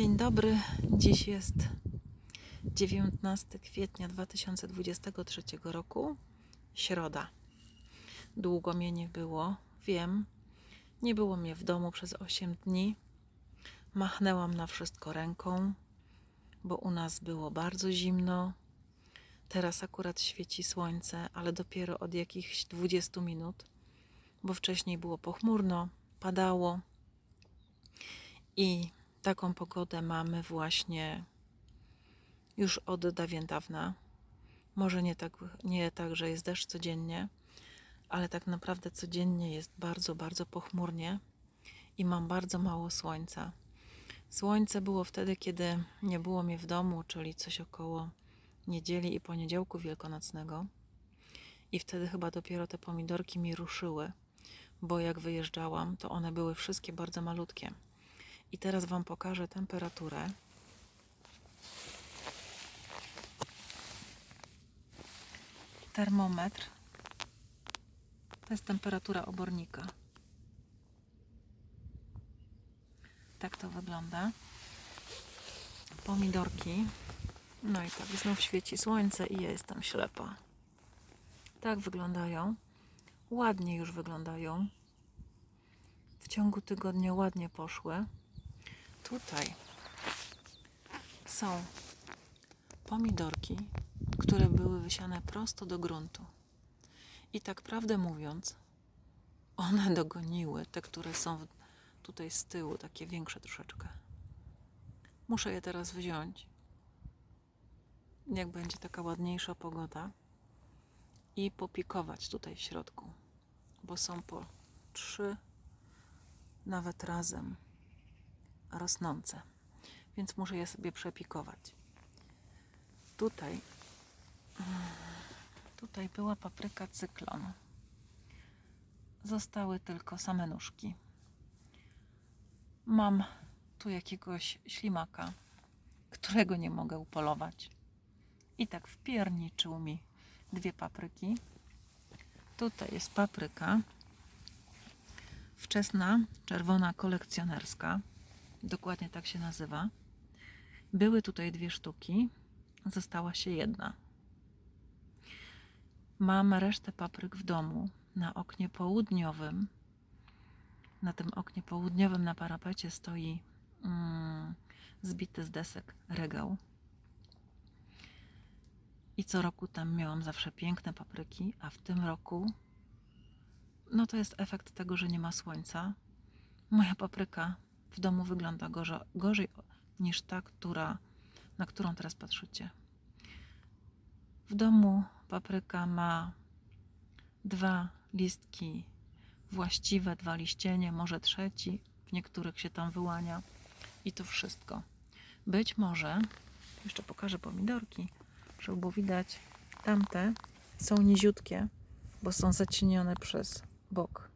Dzień dobry. Dziś jest 19 kwietnia 2023 roku, środa. Długo mnie nie było, wiem. Nie było mnie w domu przez 8 dni. Machnęłam na wszystko ręką, bo u nas było bardzo zimno. Teraz akurat świeci słońce, ale dopiero od jakichś 20 minut, bo wcześniej było pochmurno, padało. I taką pogodę mamy właśnie już od dawien dawna. Może nie tak, nie tak, że jest deszcz codziennie, ale tak naprawdę codziennie jest bardzo, bardzo pochmurnie i mam bardzo mało słońca. Słońce było wtedy, kiedy nie było mnie w domu, czyli coś około niedzieli i poniedziałku wielkanocnego. I wtedy chyba dopiero te pomidorki mi ruszyły, bo jak wyjeżdżałam, to one były wszystkie bardzo malutkie. I teraz Wam pokażę temperaturę. Termometr. To jest temperatura obornika. Tak to wygląda. Pomidorki. No i tak, znów świeci słońce i ja jestem ślepa. Tak wyglądają. Ładnie już wyglądają. W ciągu tygodnia ładnie poszły. Tutaj są pomidorki, które były wysiane prosto do gruntu. I tak prawdę mówiąc, one dogoniły te, które są tutaj z tyłu, takie większe troszeczkę. Muszę je teraz wziąć, jak będzie taka ładniejsza pogoda, i popikować tutaj w środku, bo są po trzy nawet razem rosnące, więc muszę je sobie przepikować. Tutaj, tutaj była papryka cyklon. Zostały tylko same nóżki. Mam tu jakiegoś ślimaka, którego nie mogę upolować. I tak wpierniczył mi dwie papryki. Tutaj jest papryka wczesna, czerwona kolekcjonerska. Dokładnie tak się nazywa. Były tutaj dwie sztuki, została się jedna. Mam resztę papryk w domu na oknie południowym. Na tym oknie południowym na parapecie stoi mm, zbity z desek regał. I co roku tam miałam zawsze piękne papryki, a w tym roku no to jest efekt tego, że nie ma słońca. Moja papryka w domu wygląda gorzej, niż ta, która, na którą teraz patrzycie. W domu papryka ma dwa listki właściwe, dwa liścienie, może trzeci, w niektórych się tam wyłania i to wszystko. Być może, jeszcze pokażę pomidorki, żeby było widać, tamte są niziutkie, bo są zacienione przez bok.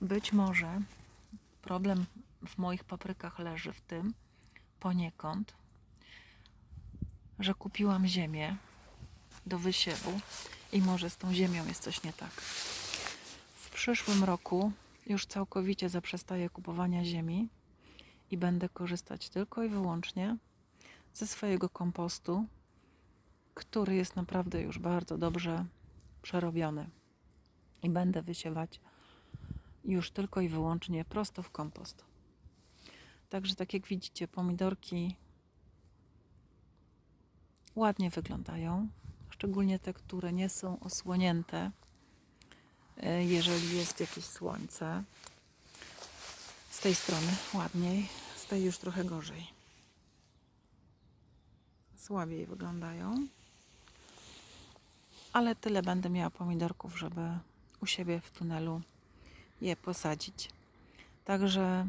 Być może problem w moich paprykach leży w tym poniekąd, że kupiłam ziemię do wysiewu i może z tą ziemią jest coś nie tak. W przyszłym roku już całkowicie zaprzestaję kupowania ziemi i będę korzystać tylko i wyłącznie ze swojego kompostu, który jest naprawdę już bardzo dobrze przerobiony. I będę wysiewać już tylko i wyłącznie prosto w kompost. Także tak jak widzicie, pomidorki ładnie wyglądają, szczególnie te, które nie są osłonięte, e, jeżeli jest jakieś słońce. Z tej strony ładniej, z tej już trochę gorzej. Słabiej wyglądają. Ale tyle będę miała pomidorków, żeby u siebie w tunelu je posadzić. Także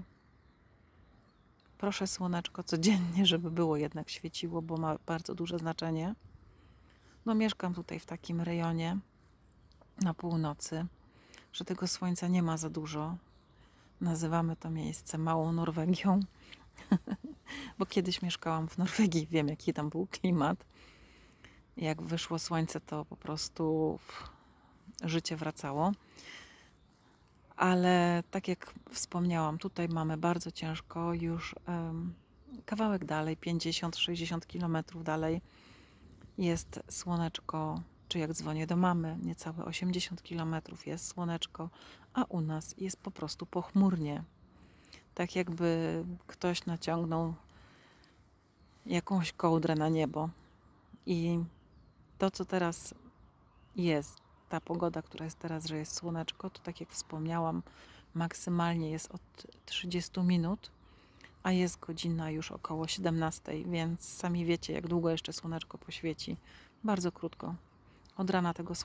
proszę słoneczko codziennie, żeby było jednak świeciło, bo ma bardzo duże znaczenie. No mieszkam tutaj w takim rejonie na północy, że tego słońca nie ma za dużo. Nazywamy to miejsce małą Norwegią, bo kiedyś mieszkałam w Norwegii, wiem jaki tam był klimat. Jak wyszło słońce, to po prostu życie wracało Ale tak jak wspomniałam, tutaj mamy bardzo ciężko, już em, kawałek dalej, 50-60 kilometrów dalej jest słoneczko, czy jak dzwonię do mamy, niecałe 80 kilometrów jest słoneczko, a u nas jest po prostu pochmurnie. Tak jakby ktoś naciągnął jakąś kołdrę na niebo. I to, co teraz jest, ta pogoda, która jest teraz, że jest słoneczko, to tak jak wspomniałam, maksymalnie jest od 30 minut, a jest godzina już około 17, więc sami wiecie, jak długo jeszcze słoneczko poświeci. Bardzo krótko. Od rana tego